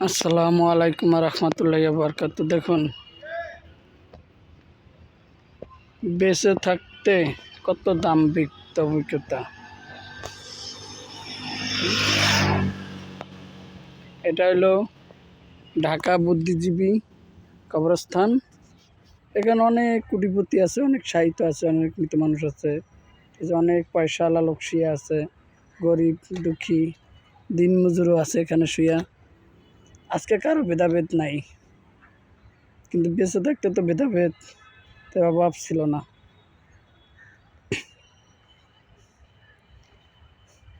আসসালামু আলাইকুম রহমতুল্লাহ বরকাত দেখুন, বেঁচে থাকতে কত দাম বিকত অভিজ্ঞতা এটা হলো ঢাকা বুদ্ধিজীবী কবরস্থান। এখানে অনেক কুটিপতি আছে, অনেক সাহিত্য আছে, অনেক মৃত মানুষ আছে। অনেক পয়সাওয়ালা লোক আছে, গরিব, দুঃখী, দিনমজুরও আছে এখানে শুয়া আজকে কারও ভেদাভেদ নাই। কিন্তু বেঁচে থাকতে তো ভেদাভেদ তার অভাব ছিল না।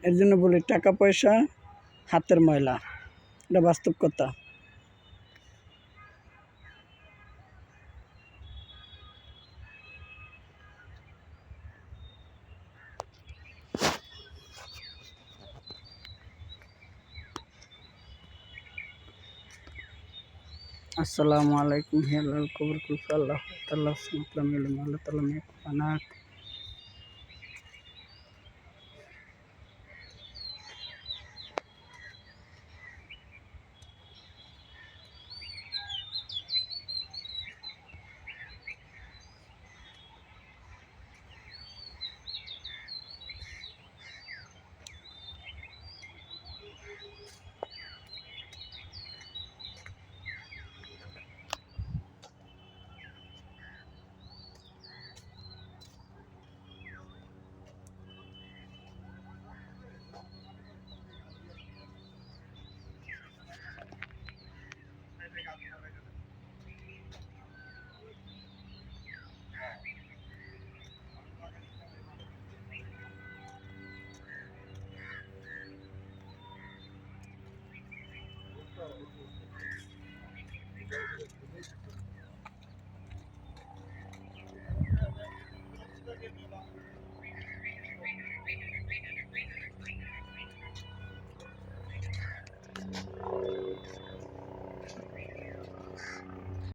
এর জন্য বলি, টাকা পয়সা হাতের ময়লা, এটা বাস্তব কথা। আসসালামু আলাইকুম হেলাল কবুল কুফ আল্লাহ তাল্লাহ সালাম ইলম আল্লাহ তালা মেয়ে